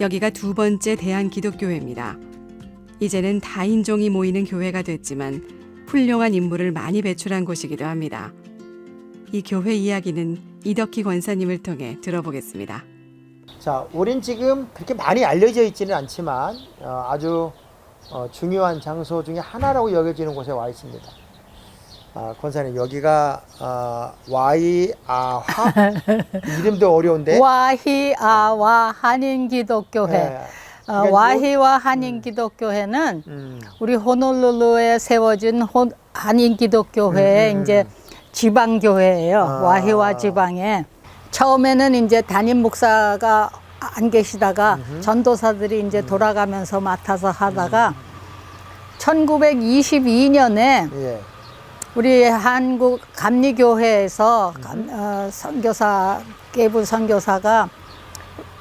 여기가 두 번째 대한 기독교회입니다. 이제는 다인종이 모이는 교회가 됐지만 훌륭한 인물을 많이 배출한 곳이기도 합니다. 이 교회 이야기는 이덕희 권사님을 통해 들어보겠습니다. 자, 우린 지금 그렇게 많이 알려져 있지는 않지만 어, 아주 어, 중요한 장소 중에 하나라고 여겨지는 곳에 와 있습니다. 아, 권사님 여기가 아, 와이아화 이름도 어려운데 와희아와 한인기독교회. 예. 어, 그러니까 와희와 한인기독교회는 음, 우리 호놀룰루에 세워진 혼, 한인기독교회의 음, 음. 이제 지방교회예요. 아. 와희와 지방에. 처음에는 이제 담임 목사가 안 계시다가 전도사들이 이제 돌아가면서 맡아서 하다가 1922년에 예. 우리 한국 감리교회에서 감- 어, 선교사 깨부 선교사가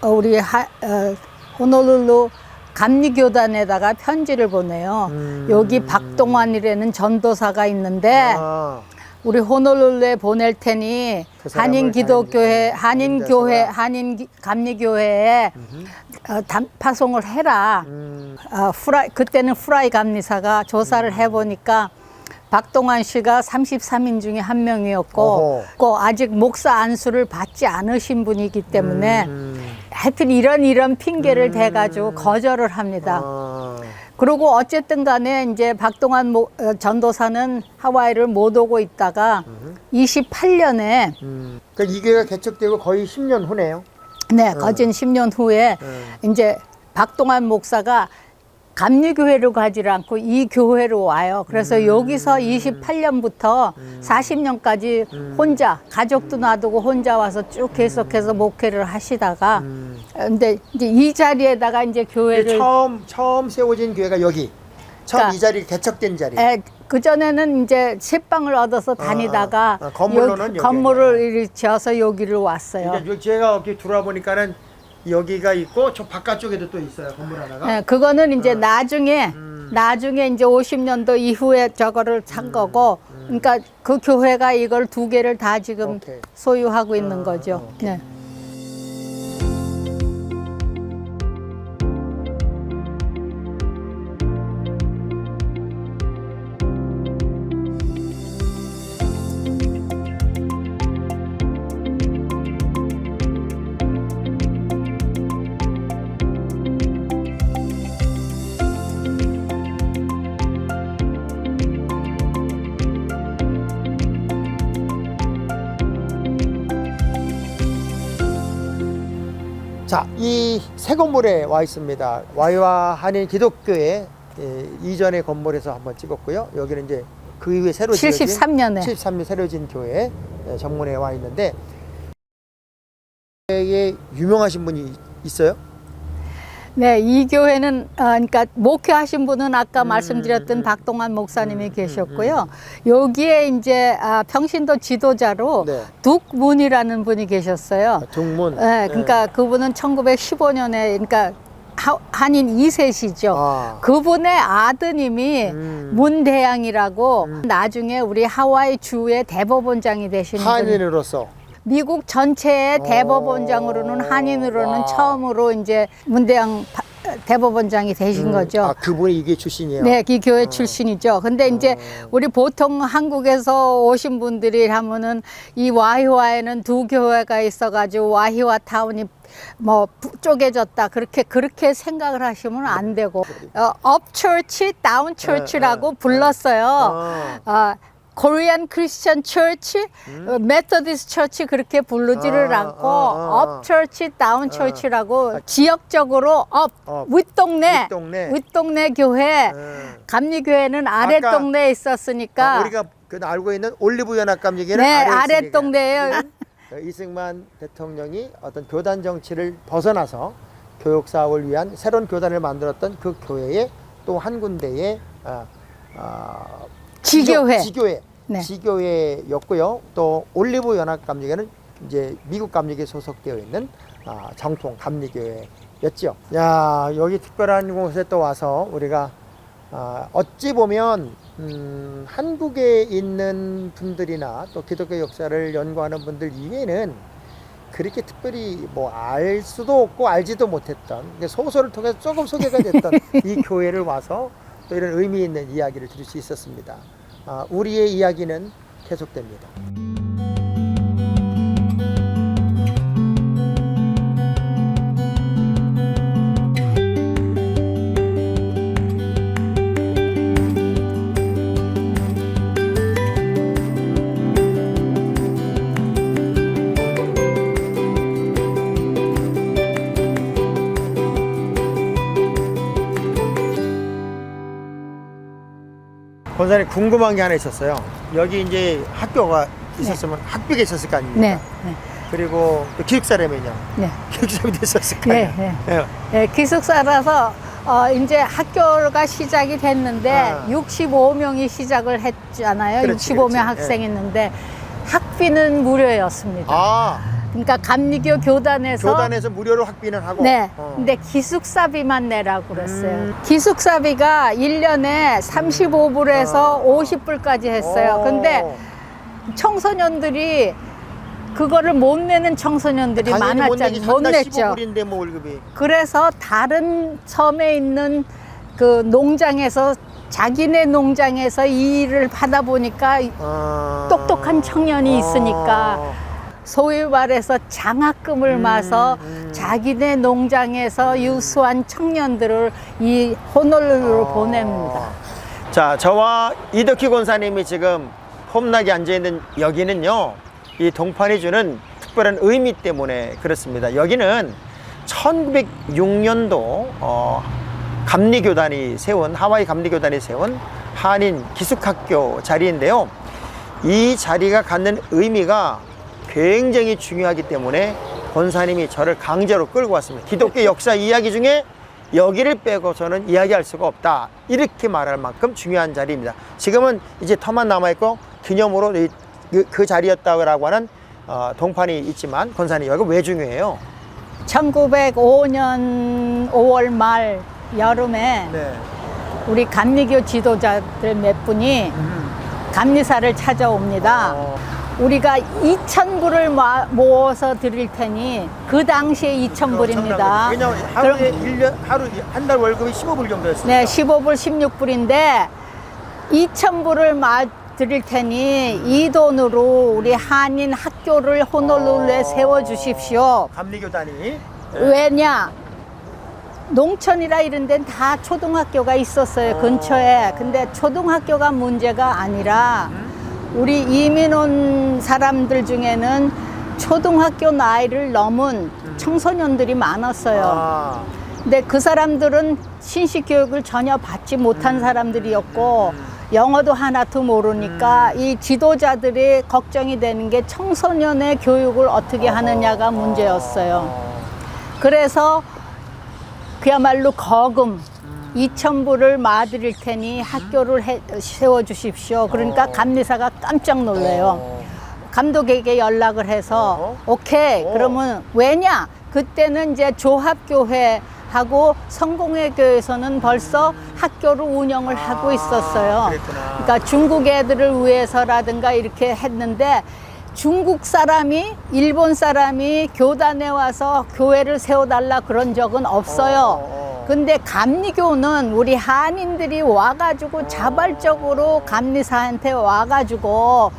어, 우리 하, 어, 호놀룰루 감리교단에다가 편지를 보내요. 음. 여기 박동환이라는 전도사가 있는데 아, 우리 호놀룰루에 보낼 테니 그 한인 기독교회, 한인- 교회, 한인 감리교회에 어, 단- 파송을 해라. 음, 어, 후라이 그때는 후라이 감리사가 조사를 해보니까 박동환 씨가 33인 중에 한 명이었고. 또 아직 목사 안수를 받지 않으신 분이기 때문에 음, 하여튼 이런 이런 핑계를 대가지고 거절을 합니다. 아, 그리고 어쨌든 간에 이제 박동환 모- 어, 전도사는 하와이를 못 오고 있다가 28년에 음. 그러니까 이 교회가 개척되고 거의 10년 후네요. 네, 거진 10년 후에 음. 이제 박동환 목사가 감리교회로 가지 않고 이 교회로 와요. 그래서 여기서 28년부터 40년까지 혼자 가족도 놔두고 혼자 와서 쭉 계속해서 목회를 하시다가 음. 근데 이제 이 자리에다가 이제 교회를 처음 처음 세워진 교회가 여기. 처음 그러니까- 이 자리 개척된 자리. 에, 그 전에는 이제 새방을 얻어서 다니다가 아, 건물로는 여기- 여기 건물을 지어서 여기를 왔어요. 그러니까 제가 이렇게 들어와 보니까는 여기가 있고 저 바깥쪽에도 또 있어요 건물 하나가. 네, 그거는 이제 어. 나중에 음. 나중에 이제 50년도 이후에 저거를 산 거고, 그러니까 그 교회가 이걸 두 개를 다 지금 오케이. 소유하고 있는 아, 거죠. 네. 자, 이 새 건물에 와 있습니다. 와이와 한인 기독교회 예, 이전의 건물에서 한번 찍었고요. 여기는 이제 그 이후에 새로 지어진 73년에 73년 새로 진 교회 예, 정문에 와 있는데 에 유명하신 분이 있어요? 네, 이 교회는 아, 그러니까 목회하신 분은 아까 음, 말씀드렸던 음. 박동환 목사님이 음, 계셨고요. 여기에 이제 아, 평신도 지도자로 네. 둑문이라는 분이 계셨어요. 동문. 네, 그러니까 그분은 1915년에 그러니까 하- 한인 2세시죠. 아. 그분의 아드님이 음. 문대양이라고 나중에 우리 하와이 주의 대법원장이 되신 분. 한인으로서 미국 전체의 오. 대법원장으로는 한인으로는 와. 처음으로 이제 문대양 바- 대법원장이 되신 음, 거죠. 아, 그분이 이게 출신이에요. 네, 이 교회 출신이죠. 근데 이제 어. 우리 보통 한국에서 오신 분들이 하면은 이 와희와에는 두 교회가 있어가지고 와희와 타운이 뭐 부- 쪼개졌다 그렇게 그렇게 생각을 하시면 안 되고 어, 업 처치, 다운 처치라고 네, 네. 불렀어요. 아. 어, 코리안 크리스천 처치, 메토디스 처치 그렇게 부르지를 음. 아, 않고 아, 아, 업 처치, 다운 아. 처치라고 지역적으로 업, 업. 윗동네, 윗동네. 윗동네 교회, 음. 감리교회는 아래 아까- 동네에 있었으니까 아, 우리가 그 알고 있는 올리브 연합감 얘기는 네 아래 아래 있으니까. 동네예요. 이승만 대통령이 어떤 교단 정치를 벗어나서 교육 사업을 위한 새로운 교단을 만들었던 그 교회의 또 한 군데의 아, 아, 지교회. 지교회 네. 지교회였고요. 또 올리브 연합 감리교회는 이제 미국 감리교에 소속되어 있는 아, 정통 감리교회였죠. 야 여기 특별한 곳에 또 와서 우리가 아, 어찌 보면 음, 한국에 있는 분들이나 또 기독교 역사를 연구하는 분들 이외에는 그렇게 특별히 뭐 알 수도 없고 알지도 못했던 소설을 통해서 조금 소개가 됐던 이 교회를 와서 또 이런 의미 있는 이야기를 들을 수 있었습니다. 아, 우리의 이야기는 계속됩니다. 권사님 궁금한 게 하나 있었어요. 여기 이제 학교가 있었으면 학비가 있었을 거 아닙니까? 네, 네, 그리고 또 기숙사라면요. 네. 기숙사비 됐었을 거 네, 아니에요. 네. 예. 예, 기숙사라서 어, 이제 학교가 시작이 됐는데 아. 65명이 시작을 했잖아요. 그렇지, 65명 그렇지. 학생이 있는데 학비는 무료였습니다. 아, 그러니까 감리교 교단에서 교단에서 무료로 학비는 하고. 네. 어. 근데 기숙사비만 내라고 그랬어요. 음. 기숙사비가 1년에 35불에서 아. 50불까지 했어요. 어. 근데 청소년들이 그거를 못 내는 청소년들이 당연히 못 내기 많았잖아요. 못 한달 냈죠. 15불인데 뭐 월급이. 그래서 다른 섬에 있는 그 농장에서 자기네 농장에서 이 일을 받아 보니까 아. 똑똑한 청년이 있으니까 소위 말해서 장학금을 음, 마서 음. 자기네 농장에서 유수한 청년들을 이 호놀루로 아. 보냅니다. 자, 저와 이덕희 권사님이 지금 폼나게 앉아 있는 여기는요. 이 동판이 주는 특별한 의미 때문에 그렇습니다. 여기는 1906년도 어, 감리교단이 세운 하와이 감리교단이 세운 한인 기숙학교 자리인데요. 이 자리가 갖는 의미가 굉장히 중요하기 때문에 권사님이 저를 강제로 끌고 왔습니다. 기독교 역사 이야기 중에 여기를 빼고 저는 이야기할 수가 없다. 이렇게 말할 만큼 중요한 자리입니다. 지금은 이제 터만 남아있고 기념으로 이- 그, 그 자리였다고 하는 어, 동판이 있지만 권사님 여기가 왜 중요해요? 1905년 5월 말 여름에 네. 우리 감리교 지도자들 몇 분이 감리사를 찾아옵니다. 어, 우리가 2,000불을 모아서 드릴 테니 그 당시에 2,000불입니다. 왜냐하면 하루에 하루 한 달 월급이 15불 정도였어요. 네, 15불, 16불인데 2,000불을 마 드릴 테니 이 돈으로 우리 한인 학교를 호놀룰루에 어. 세워 주십시오. 감리교단이 네. 왜냐? 농촌이라 이런 데는 다 초등학교가 있었어요, 어. 근처에. 근데 초등학교가 문제가 아니라 우리 이민 온 사람들 중에는 초등학교 나이를 넘은 청소년들이 많았어요. 아, 근데 그 사람들은 신식 교육을 전혀 받지 못한 사람들이었고 영어도 하나도 모르니까 이 지도자들이 걱정이 되는 게 청소년의 교육을 어떻게 하느냐가 문제였어요. 그래서 그야말로 거금 2,000불을 마드릴 테니 학교를 해- 세워 주십시오. 그러니까 어. 감리사가 깜짝 놀래요. 어. 감독에게 연락을 해서 어허. 오케이 어. 그러면 왜냐 그때는 이제 조합교회 하고 성공회 교회에서는 벌써 학교를 운영을 아, 하고 있었어요. 그랬구나. 그러니까 중국 애들을 위해서라든가 이렇게 했는데 중국 사람이 일본 사람이 교단에 와서 교회를 세워달라 그런 적은 없어요. 어, 어. 근데 감리교는 우리 한인들이 와가지고 자발적으로 감리사한테 와가지고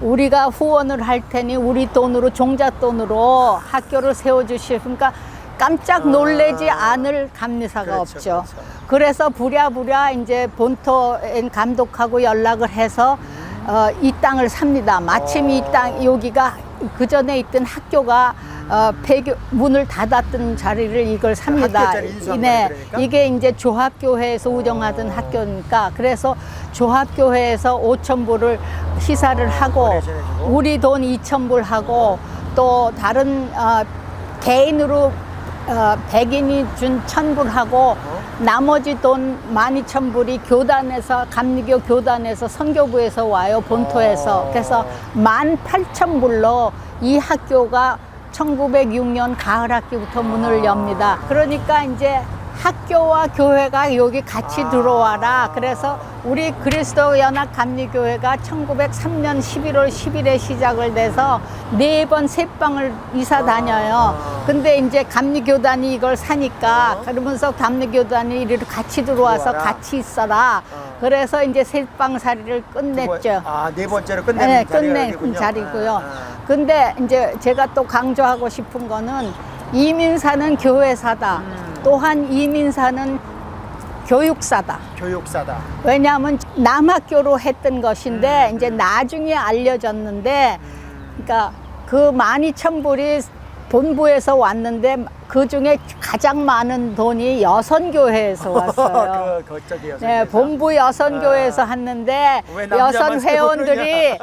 우리가 후원을 할 테니 우리 돈으로 종잣돈으로 학교를 세워주시오. 그러니까 깜짝 놀래지 아. 않을 감리사가 그렇죠, 없죠. 그렇죠. 그래서 부랴부랴 이제 본토인 감독하고 연락을 해서 어, 이 땅을 삽니다. 마침 이 땅 여기가 그 전에 있던 학교가 어, 폐교 문을 닫았던 자리를 이걸 삽니다. 학교자리 인수한 네, 그러니까? 이게 이제 조합교회에서 운영하던 어. 학교니까 그래서 조합교회에서 5천 불을 희사를 하고. 우리 돈 2천 불 하고 또 다른 어, 개인으로 어, 백인이 준 천 불 하고 나머지 돈 12,000불이 교단에서 감리교 교단에서 선교부에서 와요 본토에서 어. 그래서 18,000불로 이 학교가 1906년 가을 학기부터 문을 엽니다. 그러니까 이제 학교와 교회가 여기 같이 아. 들어와라. 그래서 우리 그리스도 연합 감리교회가 1903년 11월 10일에 시작을 돼서 네 번 세 방을 이사 다녀요. 아. 근데 이제 감리교단이 이걸 사니까 어. 그러면서 감리교단이 이리로 같이 들어와서 들어와라. 같이 있어라. 어. 그래서 이제 세 방살이를 끝냈죠. 아네 번째로 끝내는 네, 자리가 끝낸 여기군요. 자리고요. 아, 아. 근데 이제 제가 또 강조하고 싶은 거는 이민사는 교회사다. 음. 또한 이민사는 교육사다. 교육사다. 왜냐하면 남학교로 했던 것인데 음. 이제 나중에 알려졌는데 그러니까 그 만이천 불이 본부에서 왔는데 그 중에 가장 많은 돈이 여선교회에서 왔어요. 그 거쪽이요. 네, 본부 여선교회에서 했는데 왜 남자만 여선 회원들이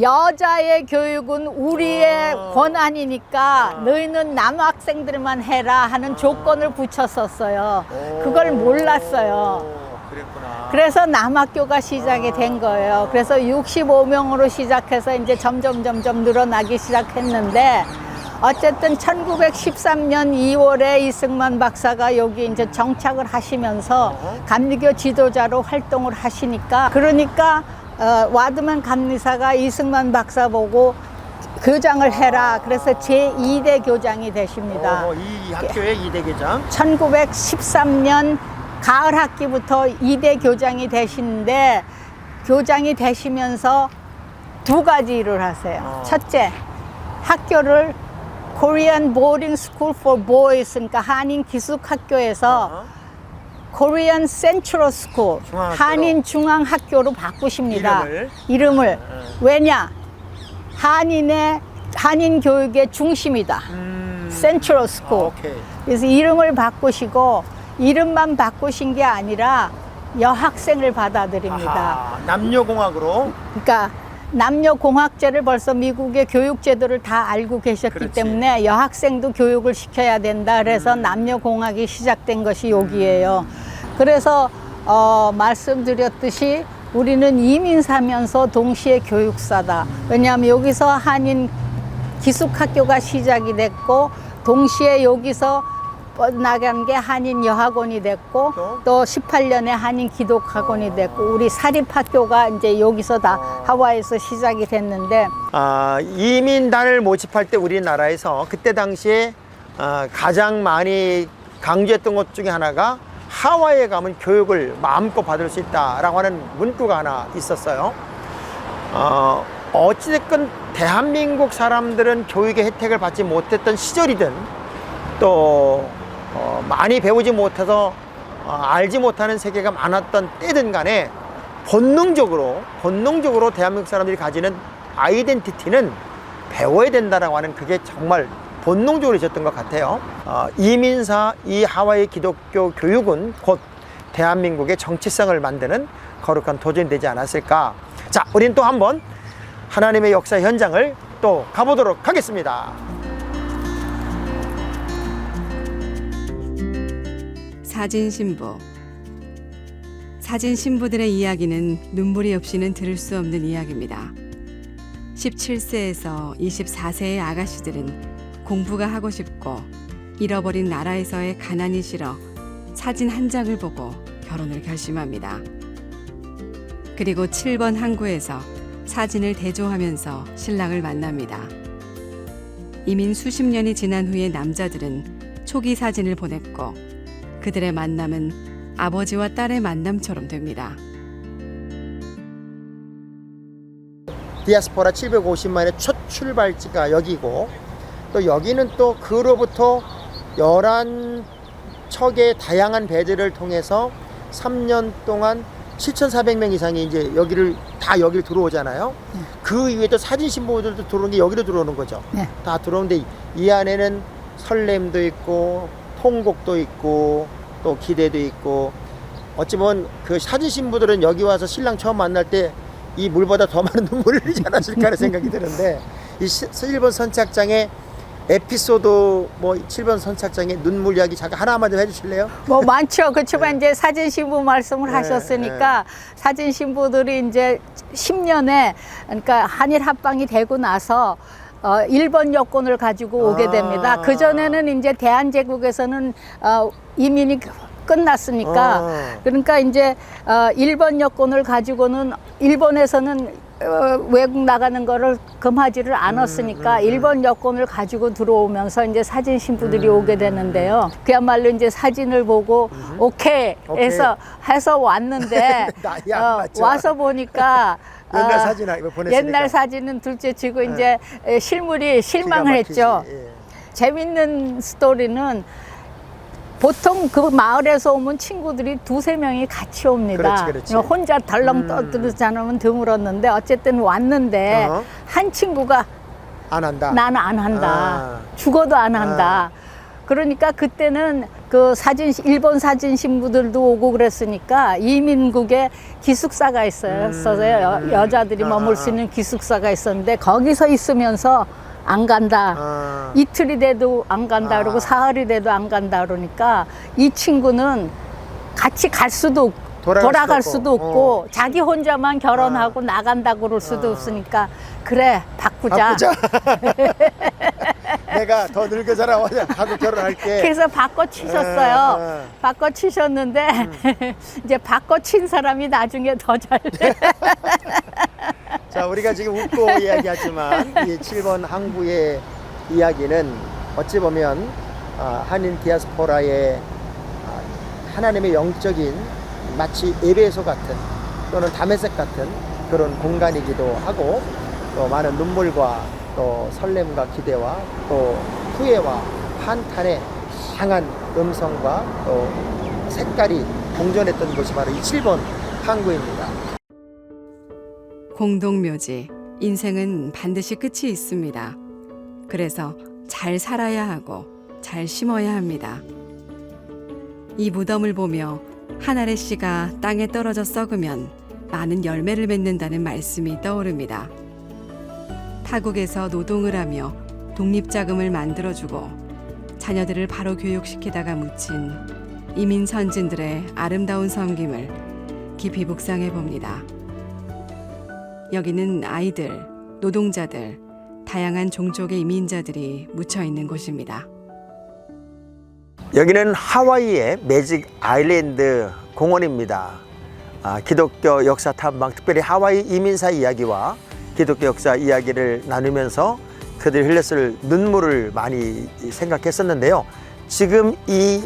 여자의 교육은 우리의 어. 권한이니까 어. 너희는 남학생들만 해라 하는 조건을 붙였었어요. 오. 그걸 몰랐어요. 그랬구나. 그래서 남학교가 시작이 된 거예요. 그래서 65명으로 시작해서 이제 점점 점점 늘어나기 시작했는데 어쨌든 1913년 2월에 이승만 박사가 여기 이제 정착을 하시면서. 감리교 지도자로 활동을 하시니까 그러니까 어, 와드만 감리사가 이승만 박사 보고 교장을 해라. 그래서 제2대 교장이 되십니다. 어, 이 학교의 이대 교장. 1913년 가을 학기부터 이대 교장이 되시는데 교장이 되시면서 두 가지 일을 하세요. 어. 첫째, 학교를 Korean Boarding School for Boys, 그러니까 한인 기숙 학교에서 어? Korean Central School, 중앙학교로. 한인 중앙학교로 바꾸십니다. 이름을? 이름을. 어. 왜냐? 한인의 한인 교육의 중심이다. 음. Central 아. 그래서 이름을 바꾸시고 이름만 바꾸신 게 아니라 여학생을 받아들입니다. 아하, 남녀공학으로. 그러니까 남녀 공학제를 벌써 미국의 교육 제도를 다 알고 계셨기 그렇지. 때문에 여학생도 교육을 시켜야 된다. 그래서 음. 남녀 공학이 시작된 것이 여기예요. 그래서 어, 말씀드렸듯이 우리는 이민사면서 동시에 교육사다. 왜냐하면 여기서 한인 기숙학교가 시작이 됐고 동시에 여기서 뻗나간 게 한인 여학원이 됐고 또? 또 18년에 한인 기독학원이 됐고 우리 사립학교가 이제 여기서 다 어. 하와이에서 시작이 됐는데 아, 이민단을 모집할 때 우리나라에서 그때 당시에 아, 가장 많이 강조했던 것 중에 하나가 하와이에 가면 교육을 마음껏 받을 수 있다라고 하는 문구가 하나 있었어요. 어, 어찌됐건 대한민국 사람들은 교육의 혜택을 받지 못했던 시절이든 또 어, 많이 배우지 못해서 어, 알지 못하는 세계가 많았던 때든 간에 본능적으로 본능적으로 대한민국 사람들이 가지는 아이덴티티는 배워야 된다라고 하는 그게 정말 본능적으로 있었던 것 같아요. 어, 이민사 이 하와이 기독교 교육은 곧 대한민국의 정체성을 만드는 거룩한 도전이 되지 않았을까. 자, 우린 또 한번 하나님의 역사 현장을 또 가보도록 하겠습니다. 사진 신부 사진 신부들의 이야기는 눈물이 없이는 들을 수 없는 이야기입니다. 17세에서 24세의 아가씨들은 공부가 하고 싶고 잃어버린 나라에서의 가난이 싫어 사진 한 장을 보고 결혼을 결심합니다. 그리고 7번 항구에서 사진을 대조하면서 신랑을 만납니다. 이민 수십 년이 지난 후에 남자들은 초기 사진을 보냈고 그들의 만남은 아버지와 딸의 만남처럼 됩니다. 디아스포라 750만의 첫 출발지가 여기고 또 여기는 또 그로부터 11척의 다양한 배들을 통해서 3년 동안 7,400명 이상이 이제 여기를 다 여기를 들어오잖아요. 그 이후에 또 사진 신부들도 들어오는 게 여기로 들어오는 거죠. 네. 다 들어오는데 이 안에는 설렘도 있고 통곡도 있고 또 기대도 있고 어찌 보면 그 사진 신부들은 여기 와서 신랑 처음 만날 때 이 물보다 더 많은 눈물을 흘리지 않았을까 하는 생각이 드는데 이 시- 7번 선착장의 에피소드 뭐 7번 선착장의 눈물 이야기 잠깐 하나만 좀 해주실래요? 뭐 많죠. 그렇지만 이제 사진 신부 말씀을 네, 하셨으니까 사진 신부들이 이제 10년에 그러니까 한일 합방이 되고 나서 어, 일본 여권을 가지고 오게 아. 됩니다. 그 전에는 이제 대한제국에서는 어, 이민이 끝났으니까 어. 그러니까 이제 어, 일본 여권을 가지고는 일본에서는 어, 외국 나가는 거를 금하지를 않았으니까 음, 음. 일본 여권을 가지고 들어오면서 이제 사진 신부들이 음. 오게 되는데요. 그야말로 이제 사진을 보고 오케이 오케이. 해서 해서 왔는데 나이 안 어, 맞죠? 와서 보니까 옛날 어, 사진 보냈으니까. 옛날 사진은 둘째 치고 이제 에, 실물이 실망을 기가 했죠. 막히지. 예. 재밌는 스토리는 보통 그 마을에서 오면 친구들이 두세 명이 같이 옵니다. 그렇지, 그렇지. 혼자 덜렁 음. 떠들지 않으면 드물었는데 어쨌든 왔는데 어? 한 친구가 안 한다. 나는 안 한다. 아. 죽어도 안 한다. 그러니까 그때는 그 사진 일본 사진 신부들도 오고 그랬으니까 이민국에 기숙사가 있어요. 음. 여, 자들이 아, 머물 아. 수 있는 기숙사가 있었는데 거기서 있으면서 안 간다. 아. 이틀이 돼도 안 간다 아. 그러고 사흘이 돼도 안 간다 그러니까 이 친구는 같이 갈 수도 없고 돌아갈 돌아갈, 수도 수도 없고. 어. 자기 혼자만 결혼하고 나간다 그럴 수도 아. 없으니까 그래 바꾸자. 바꾸자. 내가 더 늙은 사람 하고 결혼할게. 그래서 바꿔 치셨어요. 아, 아. 바꿔 치셨는데 음. 이제 바꿔 친 사람이 나중에 더 잘. 자, 우리가 지금 웃고 이야기하지만 이 7번 항구의 이야기는 어찌 보면 아, 한인 디아스포라의 아, 하나님의 영적인 마치 예배소 같은 또는 담에색 같은 그런 공간이기도 하고 또 많은 눈물과 또 설렘과 기대와 또 후회와 한탄의 향한 음성과 또 색깔이 공존했던 곳이 바로 이 7번 항구입니다. 공동묘지. 인생은 반드시 끝이 있습니다. 그래서 잘 살아야 하고 잘 심어야 합니다. 이 무덤을 보며 한 알의 씨가 땅에 떨어져 썩으면 많은 열매를 맺는다는 말씀이 떠오릅니다. 타국에서 노동을 하며 독립자금을 만들어주고 자녀들을 바로 교육시키다가 묻힌 이민 선진들의 아름다운 섬김을 깊이 묵상해 봅니다. 여기는 아이들, 노동자들, 다양한 종족의 이민자들이 묻혀 있는 곳입니다. 여기는 하와이의 매직 아일랜드 공원입니다. 아, 기독교 역사 탐방, 특별히 하와이 이민사 이야기와 기독교 역사 이야기를 나누면서 그들이 흘렸을 눈물을 많이 생각했었는데요. 지금 이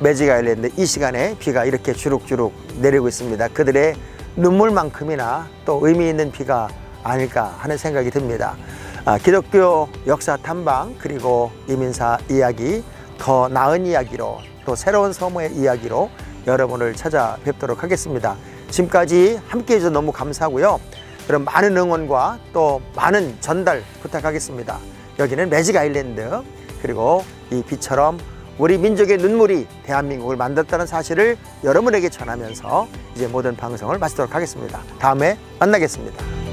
매직 아일랜드 이 시간에 비가 이렇게 주룩주룩 내리고 있습니다. 그들의 눈물만큼이나 또 의미 있는 비가 아닐까 하는 생각이 듭니다. 아, 기독교 역사 탐방 그리고 이민사 이야기 더 나은 이야기로 또 새로운 서무의 이야기로 여러분을 찾아뵙도록 하겠습니다. 지금까지 함께 해주셔서 너무 감사하고요. 그럼 많은 응원과 또 많은 전달 부탁하겠습니다. 여기는 매직 아일랜드 그리고 이 비처럼 우리 민족의 눈물이 대한민국을 만들었다는 사실을 여러분에게 전하면서 이제 모든 방송을 마치도록 하겠습니다. 다음에 만나겠습니다.